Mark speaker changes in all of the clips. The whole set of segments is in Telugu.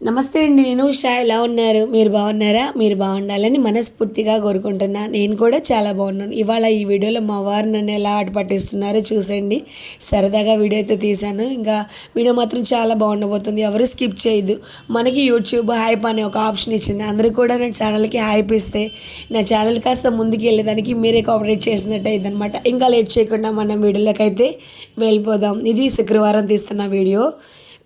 Speaker 1: నమస్తే అండి నేను ఉషా. ఎలా ఉన్నారు? మీరు బాగున్నారా? మీరు బాగుండాలని మనస్ఫూర్తిగా కోరుకుంటున్నా. నేను కూడా చాలా బాగున్నాను. ఇవాళ ఈ వీడియోలో మా వారు నన్ను ఎలా ఆట పట్టిస్తున్నారో చూసండి. సరదాగా వీడియో అయితే తీశాను. ఇంకా వీడియో మాత్రం చాలా బాగుండబోతుంది. ఎవరు స్కిప్ చేయొద్దు. మనకి యూట్యూబ్ హైప్ అనే ఒక ఆప్షన్ ఇచ్చింది. అందరూ కూడా నా ఛానల్కి హైప్ ఇస్తే నా ఛానల్ కాస్త ముందుకు వెళ్ళేదానికి మీరే కోఆపరేట్ చేసినట్టు అయిందనమాట ఇంకా లేట్ చేయకుండా మనం వీడియోలోకి అయితే వెళ్ళిపోదాం. ఇది శుక్రవారం తీస్తున్న వీడియో.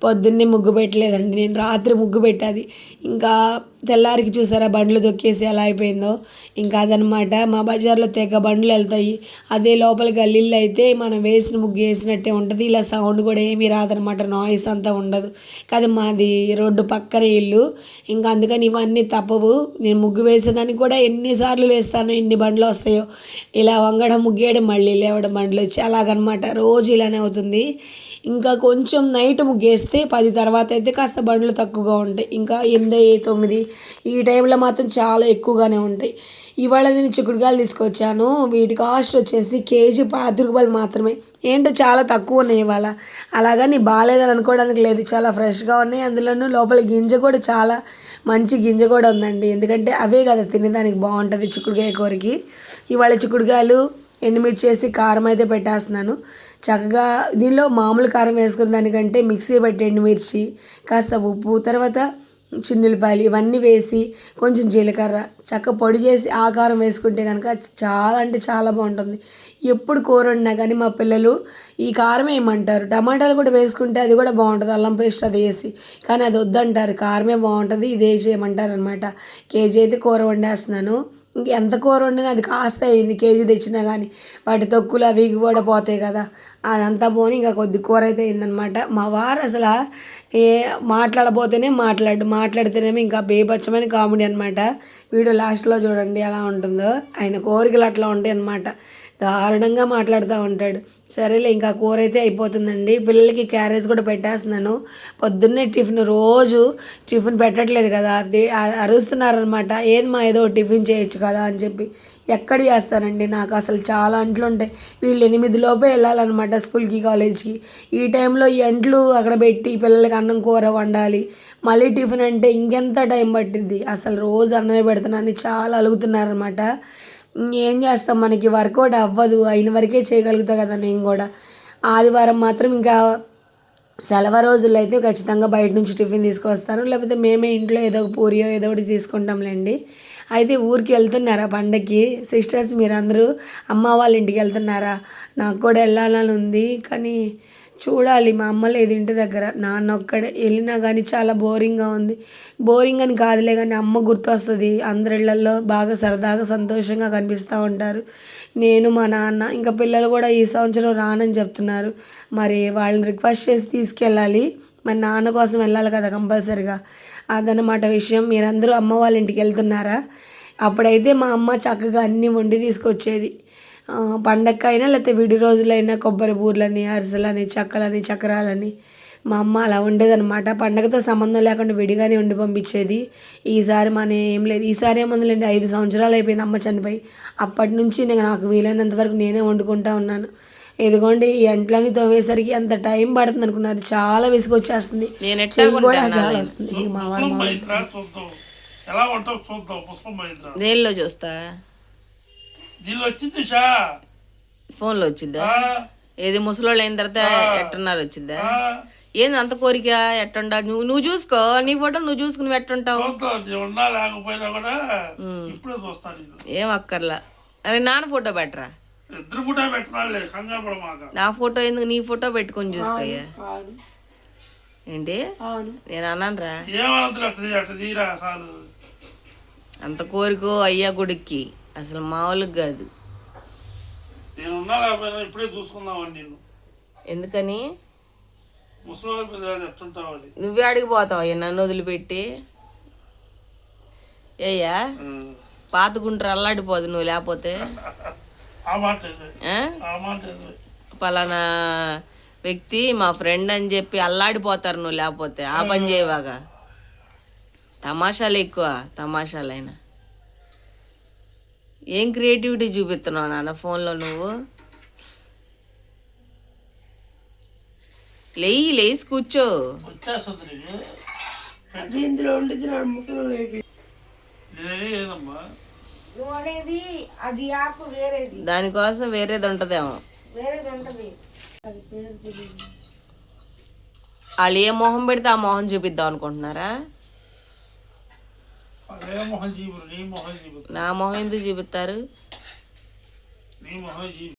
Speaker 1: పొద్దున్నే ముగ్గు పెట్టలేదండి. నేను రాత్రి ముగ్గు పెట్టాది ఇంకా తెల్లారికి చూసారా బండ్లు దొక్కేసి ఎలా అయిపోయిందో? ఇంకా అదనమాట మా బజార్లో తెగ బండ్లు వెళ్తాయి. అదే లోపల గల్లీళ్ళు అయితే మనం వేసిన ముగ్గు వేసినట్టే ఉంటుంది. ఇలా సౌండ్ కూడా ఏమీ రాదనమాట నాయిస్ అంతా ఉండదు. కాదు మాది రోడ్డు పక్కన ఇల్లు. ఇంకా అందుకని ఇవన్నీ తప్పవు. నేను ముగ్గు వేసేదానికి కూడా ఎన్నిసార్లు లేస్తాను ఎన్ని బండ్లు వస్తాయో. ఇలా వంగడం ముగ్గేయడం మళ్ళీ లేవడం బండ్లు వచ్చి అలాగనమాట రోజు ఇలానే అవుతుంది. ఇంకా కొంచెం నైట్ ముగ్గేస్తే పది తర్వాత అయితే కాస్త బండ్లు తక్కువగా ఉంటాయి. ఇంకా ఎనిమిది తొమ్మిది ఈ టైంలో మాత్రం చాలా ఎక్కువగానే ఉంటాయి. ఇవాళ నేను చిక్కుడుకాయలు తీసుకొచ్చాను. వీటి కాస్ట్ వచ్చేసి కేజీ పాతి రూపాయలు మాత్రమే. ఏంటో చాలా తక్కువ ఉన్నాయి ఇవాళ. అలాగని బాగాలేదని అనుకోవడానికి లేదు. చాలా ఫ్రెష్గా ఉన్నాయి. అందులోనూ లోపల గింజ కూడా చాలా మంచి గింజ కూడా ఉందండి. ఎందుకంటే అవే కదా తినేదానికి బాగుంటుంది చిక్కుడుకాయ కూరకి. ఇవాళ చిక్కుడుకాయలు ఎండుమిర్చి వేసి కారం అయితే పెట్టేస్తున్నాను. చక్కగా దీనిలో మామూలు కారం వేసుకున్న దానికంటే మిక్సీ పెట్టి ఎండుమిర్చి కాస్త ఉప్పు తర్వాత చిన్నులపాయలు ఇవన్నీ వేసి కొంచెం జీలకర్ర చక్క పొడి చేసి ఆ కారం వేసుకుంటే కనుక చాలా అంటే చాలా బాగుంటుంది. ఎప్పుడు కూర వండినా కానీ మా పిల్లలు ఈ కారం వేయమంటారు టమాటాలు కూడా వేసుకుంటే అది కూడా బాగుంటుంది. అల్లం పేస్ట్ అది వేసి. కానీ అది వద్దంటారు. కారమే బాగుంటుంది. ఇది చేయమంటారు అనమాట కేజీ అయితే కూర వండేస్తున్నాను. ఇంక ఎంత కూర వండినా అది కాస్త అయింది. కేజీ తెచ్చినా కానీ వాటి తొక్కులు అవి కూడా పోతాయి కదా. అదంతా పోని ఇంకా కొద్ది కూర అయితే అయిందనమాట మా వారు అసలు ఏ మాట్లాడబోతేనే మాట్లాడు మాట్లాడితేనేమో ఇంకా బేబచ్చమైన కామెడీ అనమాట వీడియో లాస్ట్లో చూడండి ఎలా ఉంటుందో. ఆయన కోరికలు అట్లా ఉంటాయి అనమాట దారుణంగా మాట్లాడుతూ ఉంటాడు. సరేలే ఇంకా కూర అయితే అయిపోతుందండి. పిల్లలకి క్యారేజ్ కూడా పెట్టేస్తున్నాను. పొద్దున్నే టిఫిన్ రోజు టిఫిన్ పెట్టట్లేదు కదా. అది అరుస్తున్నారనమాట ఏది మా ఏదో టిఫిన్ చేయొచ్చు కదా అని చెప్పి. ఎక్కడ చేస్తానండి నాకు అసలు చాలా అంట్లు ఉంటాయి. వీళ్ళు ఎనిమిది లోపే వెళ్ళాలన్నమాట స్కూల్కి కాలేజ్కి. ఈ టైంలో ఈ అంట్లు అక్కడ పెట్టి పిల్లలకి అన్నం కూర వండాలి. మళ్ళీ టిఫిన్ అంటే ఇంకెంత టైం పట్టింది అసలు రోజు అన్నమే పెడుతున్నారని చాలా అలుగుతున్నారనమాట ఏం చేస్తాం? మనకి వర్కౌట్ అవ్వదు. అయిన వరకే చేయగలుగుతా కదా నేను కూడా. ఆదివారం మాత్రం ఇంకా సెలవు రోజుల్లో అయితే ఖచ్చితంగా బయట నుంచి టిఫిన్ తీసుకొస్తాను లేకపోతే మేమే ఇంట్లో ఏదో ఒక పూరియో ఏదో ఒకటి తీసుకుంటాంలేండి. అయితే ఊరికి వెళ్తున్నారా పండగకి సిస్టర్స్ మీరందరూ అమ్మ వాళ్ళ ఇంటికి వెళ్తున్నారా? నాకు కూడా వెళ్ళాలని ఉంది కానీ చూడాలి. మా అమ్మ లేదు ఇంటి దగ్గర. నాన్న ఒక్కడే. వెళ్ళినా కానీ చాలా బోరింగ్గా ఉంది. బోరింగ్ అని కాదులే కానీ అమ్మ గుర్తొస్తుంది. అందరిళ్ళల్లో బాగా సరదాగా సంతోషంగా కనిపిస్తూ ఉంటారు. నేను మా నాన్న ఇంకా పిల్లలు కూడా ఈ సంవత్సరం రానని చెప్తున్నారు. మరి వాళ్ళని రిక్వెస్ట్ చేసి తీసుకెళ్ళాలి. మరి నాన్న కోసం వెళ్ళాలి కదా కంపల్సరిగా. అదనమాట విషయం. మీరందరూ అమ్మ వాళ్ళ ఇంటికి వెళ్తున్నారా? అప్పుడైతే మా అమ్మ చక్కగా అన్నీ వండి తీసుకొచ్చేది. పండక్క అయినా లేకపోతే విడి రోజులైనా కొబ్బరి బూర్లని అరిసెలని చక్కలని చక్రాలని మా అమ్మ అలా ఉండేదన్నమాట పండగతో సంబంధం లేకుండా విడిగానే వండి పంపించేది. ఈసారి మన ఏం లేదు. ఈసారి ఏముందిలేండి ఐదు సంవత్సరాలు అయిపోయింది అమ్మ చనిపోయి. అప్పటి నుంచి నేను నాకు వీలైనంత వరకు నేనే వండుకుంటా ఉన్నాను. ఇదిగోండి ఈ ఎంట్లని తవ్వేసరికి అంత టైం పడుతుంది అనుకున్నారు. చాలా విసుగొచ్చేస్తుంది.
Speaker 2: నేను ఎట్టా
Speaker 1: చెయ్యి కూడా చాలా వస్తుంది. మా వారు
Speaker 2: దేనిలో చూస్తా?
Speaker 3: వచ్చింది
Speaker 2: ఫోన్లో వచ్చిద్దా
Speaker 3: ఆ,
Speaker 2: ఏది ముసలోళ్ళు అయిన తర్వాత ఎట్టున్నారు వచ్చిద్దా
Speaker 3: ఆ,
Speaker 2: ఏంది అంత కోరిక? ఎట్టుండా? నువ్వు నువ్వు చూసుకో. నీ ఫోటో నువ్వు చూసుకుని ఎట్టుంటావు? ఏం అక్కర్లా. అరే నాన్న ఫోటో పెట్టరా?
Speaker 3: ఇద్దరు కూడా పెట్టనాలే కంగారు పడమాక.
Speaker 2: నా ఫోటో ఎందుకు నీ ఫోటో పెట్టుకొని
Speaker 1: అవును
Speaker 2: ఏంటి? నేను అన్నానరా. అంత కోరికో అయ్యా గుడికి అసలు మామూలుగా కాదు.
Speaker 3: నేను ఇప్పుడే చూసుకుందామని నేను
Speaker 2: ఎందుకని? నువ్వే అడిగిపోతావు అయ్యా నన్ను వదిలిపెట్టి. ఏయ్యా
Speaker 3: ఆ,
Speaker 2: పాత గుంటరు అల్లాడిపోదు నువ్వు లేకపోతే. పలానా వ్యక్తి మా ఫ్రెండ్ అని చెప్పి అల్లాడిపోతారు నువ్వు లేకపోతే ఆ పని చేయవాగా. తమాషాలు ఎక్కువ తమాషాలైనా. ఏం క్రియేటివిటీ చూపిస్తున్నావు నాన్న ఫోన్లో నువ్వు? లేయి లేచి కూర్చో.
Speaker 3: ఇందులో ఉండేది
Speaker 4: నువ్వు అనేది అది వేరేది.
Speaker 2: దానికోసం వేరేది ఉంటదేమో.
Speaker 4: వేరేది ఉంటది. అది పేరు తెలియదు.
Speaker 2: వాళ్ళు ఏ మొహం పెడితే ఆ మొహం చూపిద్దాం అనుకుంటున్నారా?
Speaker 5: నీ మొహం
Speaker 2: ఎందుకు చూపిస్తారు